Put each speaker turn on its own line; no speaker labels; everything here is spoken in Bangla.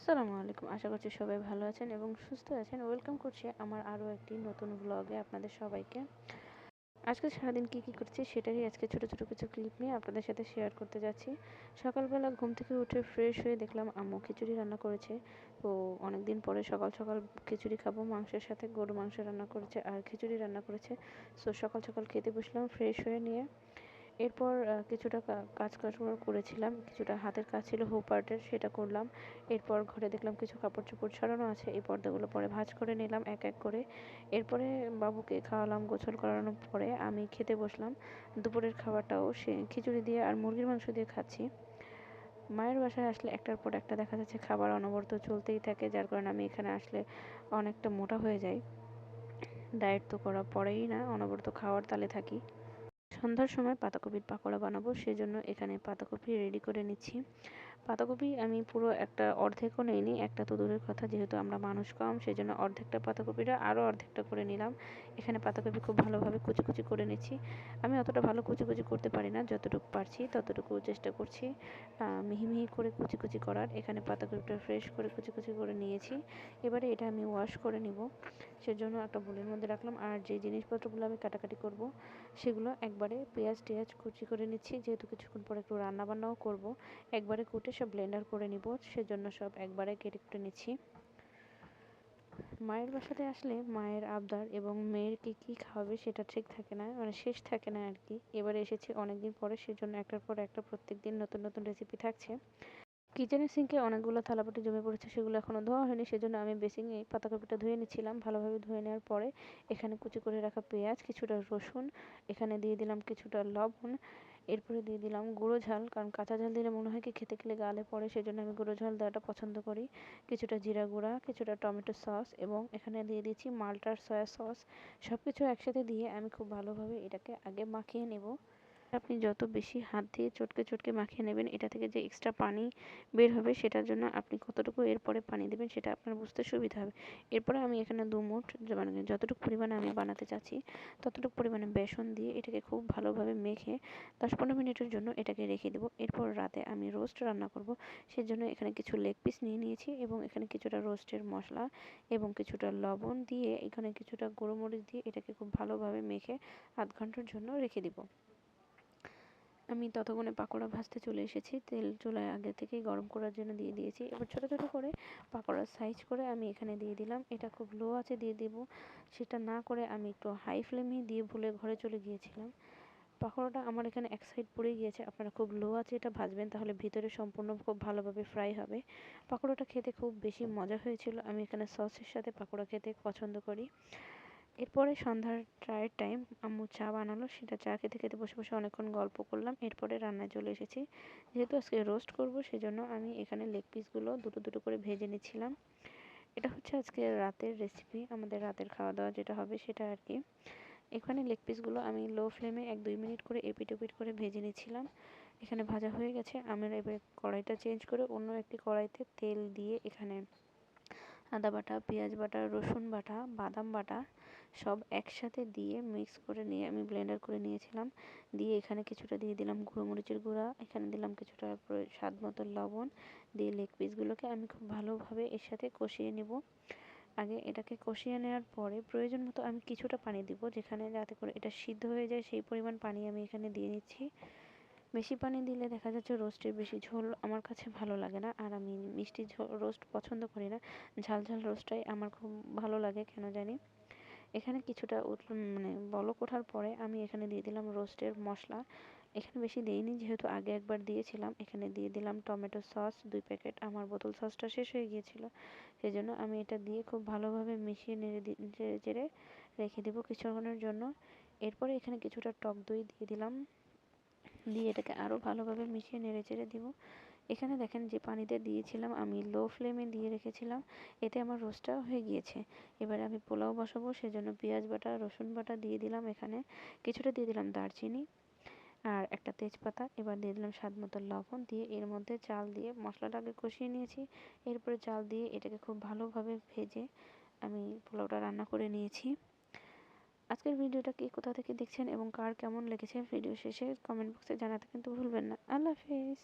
আসসালামু আলাইকুম। আশা করছি সবাই ভালো আছেন এবং সুস্থ আছেন। ওয়েলকাম করছি আমার আরও একটি নতুন ব্লগে আপনাদের সবাইকে। আজকে সারাদিন কী কী করছি সেটারই আজকে ছোটো ছোটো কিছু ক্লিপ নিয়ে আপনাদের সাথে শেয়ার করতে যাচ্ছি। সকালবেলা ঘুম থেকে উঠে ফ্রেশ হয়ে দেখলাম আম্মু খিচুড়ি রান্না করেছে। তো অনেক দিন পরে সকাল সকাল খিচুড়ি খাব, মাংসের সাথে গরু মাংস রান্না করেছে আর খিচুড়ি রান্না করেছে। সো সকাল সকাল খেতে বসলাম ফ্রেশ হয়ে নিয়ে। এরপর কিছুটা কাজ কাজকর্ম করেছিলাম, কিছুটা হাতের কাজ ছিল হোপ আর্টের সেটা করলাম। এরপর ঘরে দেখলাম কিছু কাপড় চোপড় ছড়ানো আছে, এই পর্দাগুলো পরে ভাঁজ করে নিলাম এক এক করে। এরপরে বাবুকে খাওয়ালাম, গোসল করানোর পরে আমি খেতে বসলাম। দুপুরের খাবারটাও সে, খিচুড়ি দিয়ে আর মুরগির মাংস দিয়ে খাচ্ছি। মায়ের বাসায় আসলে একটার পর একটা দেখা যাচ্ছে খাবার অনবরত চলতেই থাকে, যার কারণে আমি এখানে আসলে অনেকটা মোটা হয়ে যাই। ডায়েট তো করা পরেই না, অনবরত খাওয়ার তালে থাকি। সন্ধ্যার সময় পাতাকপির পাকোড়া বানাবো সেজন্য এখানে পাতাকপি রেডি করে নিচ্ছি। পাতাকপি আমি পুরো একটা অর্ধেকও নিইনি, একটা তো দূরের কথা, যেহেতু আমরা মানুষ কম সেই জন্য অর্ধেকটা পাতাকপিটা আরও অর্ধেকটা করে নিলাম। এখানে পাতাকপি খুব ভালোভাবে কুচি কুচি করে নিচ্ছি। আমি অতটা ভালো কুচি কুচি করতে পারি না, যতটুকু পারছি ততটুকু চেষ্টা করছি মিহি মিহি করে কুচি কুচি করার। এখানে পাতাকপিটা ফ্রেশ করে কুচি কুচি করে নিয়েছি। এবারে এটা আমি ওয়াশ করে নিব। সেজন্য একটা বোলের মধ্যে রাখলাম। আর যে জিনিসপত্রগুলো আমি কাটাকাটি করব, সেগুলো একবারে পেঁয়াজ টেয়াজ কুচি করে নিচ্ছি। যেহেতু কিছুক্ষণ পরে একটু রান্না বান্নাও করব। একবারে কুটে সব ব্লেন্ডার করে নিব, সেজন্য সব একবারে কেটে কুটে নিচ্ছি। মায়ের বাসাতে আসলে মায়ের আবদার এবং মেয়ের কী কী খাওয়াবে সেটা ঠিক থাকে না মানে শেষ থাকে না আর কি। এবারে এসেছি অনেকদিন পরে, সেজন্য একটার পর একটা প্রত্যেক দিন নতুন নতুন রেসিপি থাকছে। কিচেনের সিঙ্কে অনেকগুলো থালাবাটি জমে পড়েছে, সেগুলো এখনও ধোয়া হয়নি, সেজন্য আমি বেসিংয়ে পাতাকপিটা ধুয়ে নিচ্ছিলাম। ভালোভাবে ধুয়ে নেওয়ার পরে এখানে কুচি করে রাখা পেঁয়াজ, কিছুটা রসুন, এখানে দিয়ে দিলাম কিছুটা লবণ এরপরে দিয়ে দিলাম গুঁড়ো ঝাল, কারণ কাঁচা ঝাল দিলে মনে হয় কি খেতে খেলে গালে পড়ে সেই জন্য আমি গুঁড়ো ঝাল দেওয়াটা পছন্দ করি। কিছুটা জিরা গুঁড়া, কিছুটা টমেটো সস এবং এখানে দিয়ে দিচ্ছি মাল্টার সয়া সস। সব কিছু একসাথে দিয়ে আমি খুব ভালোভাবে এটাকে আগে মাখিয়ে নেব। আপনি যত বেশি হাত দিয়ে চটকে চটকে মাখিয়ে নেবেন, এটা থেকে যে এক্সট্রা পানি বের হবে সেটার জন্য আপনি কতটুকু এরপরে পানি দেবেন সেটা আপনার বুঝতে সুবিধা হবে। এরপরে আমি এখানে দু মুঠ মানে যতটুকু পরিমাণে আমি বানাতে চাচ্ছি, ততটুকু পরিমাণে বেসন দিয়ে এটাকে খুব ভালোভাবে মেখে দশ পনেরো মিনিটের জন্য এটাকে রেখে দেবো। এরপর রাতে আমি রোস্ট রান্না করব। সেজন্য এখানে কিছু লেগ পিস নিয়ে নিয়েছি এবং এখানে কিছুটা রোস্টের মশলা এবং কিছুটা লবণ দিয়ে এখানে কিছুটা মরিচ দিয়ে এটাকে খুব ভালোভাবে মেখে আধ ঘণ্টার জন্য রেখে দিব। আমি ততক্ষণে পাকোড়া ভাজতে চলে এসেছি। তেল চুলায় আগে থেকেই গরম করার জন্য দিয়ে দিয়েছি। এবার ছোটো ছোটো করে পাকোড়ার সাইজ করে আমি এখানে দিয়ে দিলাম। এটা খুব লো আছে দিয়ে দেব। সেটা না করে আমি একটু হাই ফ্লেমে দিয়ে ভুলে ঘরে চলে গিয়েছিলাম। পাকোড়াটা আমার এখানে এক সাইড পড়ে গিয়েছে। আপনারা খুব লো আছে এটা ভাজবেন, তাহলে ভিতরে সম্পূর্ণ খুব ভালোভাবে ফ্রাই হবে। পাকোড়াটা খেতে খুব বেশি মজা হয়েছিল। আমি এখানে সসের সাথে পাকোড়া খেতে পছন্দ করি। এরপরে সন্ধ্যার চায়ের টাইম আম্মু চা বানালো, সেটা চা খেতে খেতে বসে বসে অনেকক্ষণ গল্প করলাম, এরপরে রান্নায় চলে এসেছি। যেহেতু আজকে রোস্ট করব, সেজন্য আমি এখানে লেগ পিসগুলো দুটো দুটো করে ভেজে নিচ্ছিলাম। এটা হচ্ছে আজকে রাতের রেসিপি আমাদের রাতের খাওয়া দাওয়া যেটা হবে সেটা আর কি। এখানে লেগ পিসগুলো আমি লো ফ্লেমে এক দুই মিনিট করে এপিট ওপিট করে ভেজে নিচ্ছিলাম। এখানে ভাজা হয়ে গেছে আমি এবার কড়াইটা চেঞ্জ করে অন্য একটি কড়াইতে তেল দিয়ে এখানে আদা বাটা, পেঁয়াজ বাটা, রসুন বাটা, বাদাম বাটা সব একসাথে দিয়ে মিক্স করে নিয়ে আমি ব্লেন্ডার করে নিয়েছিলাম। দিয়ে এখানে কিছুটা দিয়ে দিলাম গুঁড়ো মরিচের গুঁড়া, এখানে দিলাম কিছুটা স্বাদ মতো লবণ। দিয়ে লেগ পিসগুলোকে আমি খুব ভালোভাবে এর সাথে কষিয়ে নিব। আগে এটাকে কষিয়ে নেওয়ার পরে প্রয়োজন মতো আমি কিছুটা পানি দিব, যেখানে যাতে করে এটা সিদ্ধ হয়ে যায়, সেই পরিমাণ পানি আমি এখানে দিয়ে নিচ্ছি। বেশি পানি দিলে দেখা যাচ্ছে রোস্টের বেশি ঝোল আমার কাছে ভালো লাগে না। আর আমি মিষ্টি ঝোল, রোস্ট পছন্দ করি না। ঝাল ঝাল রোস্টটাই আমার খুব ভালো লাগে, কেন জানি? এখানে কিছুটা মানে বলক ওঠার পরে আমি এখানে দিয়ে দিলাম রোস্টের মশলা। এখানে বেশি দিইনি, যেহেতু আগে একবার দিয়েছিলাম। এখানে দিয়ে দিলাম টমেটো সস, দুই প্যাকেট। আমার বোতল সসটা শেষ হয়ে গিয়েছিল। সেই জন্য আমি এটা দিয়ে খুব ভালোভাবে মিশিয়ে নেড়ে চেড়ে রেখে দেবো কিছুক্ষণের জন্য। এরপরে এখানে কিছুটা টক দই দিয়ে দিলাম। দিয়ে এটাকে আরও ভালোভাবে মিশিয়ে নেড়ে চেড়ে দিব। এখানে দেখেন যে পানিতে দিয়েছিলাম আমি লো ফ্লেমে দিয়ে রেখেছিলাম, এতে আমার রোস্টটা হয়ে গিয়েছে। এবারে আমি পোলাও বসাবো, সেজন্য পেঁয়াজ বাটা, রসুন বাটা দিয়ে দিলাম এখানে। কিছুটা দিয়ে দিলাম দারচিনি আর একটা তেজপাতা, এবার দিয়ে দিলাম স্বাদ মতো লবণ দিয়ে এর মধ্যে চাল দিয়ে মশলাটাকে কষিয়ে নিয়েছি। এরপরে চাল দিয়ে এটাকে খুব ভালোভাবে ভেজে আমি পোলাওটা রান্না করে নিয়েছি। আজকের ভিডিওটা কি কোথা থেকে দেখছেন এবং কার কেমন লেগেছে, ভিডিও শেষে কমেন্ট বক্সে জানাতে কিন্তু ভুলবেন না। আল্লাহ হাফিজ।